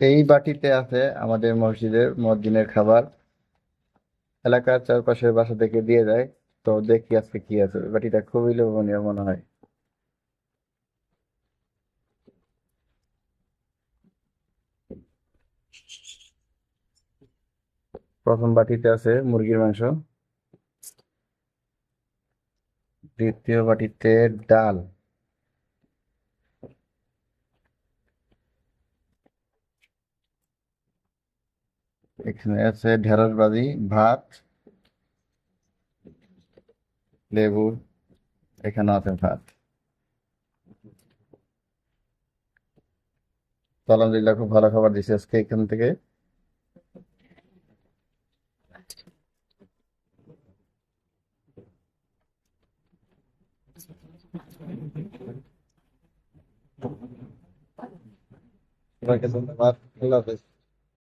এই বাটিতে আছে আমাদের মসজিদের মসজিদের খাবার। এলাকার চারপাশের বাসা থেকে দিয়ে যায়। তো দেখি আজকে কি আছে। বাটিটা খুবই লোভনীয় মনে হয়। প্রথম বাটিতে আছে মুরগির মাংস। দ্বিতীয় বাটিতে ডাল। এখানে আছে ঢেঁড়স ভাজি ভাত, লেবু, এখানে আছে ভাত। আলহামদুলিল্লাহ খুব ভালো খাবার দিছে আজকে এখান থেকে। ধন্যবাদ, আল্লাহ হাফেজ।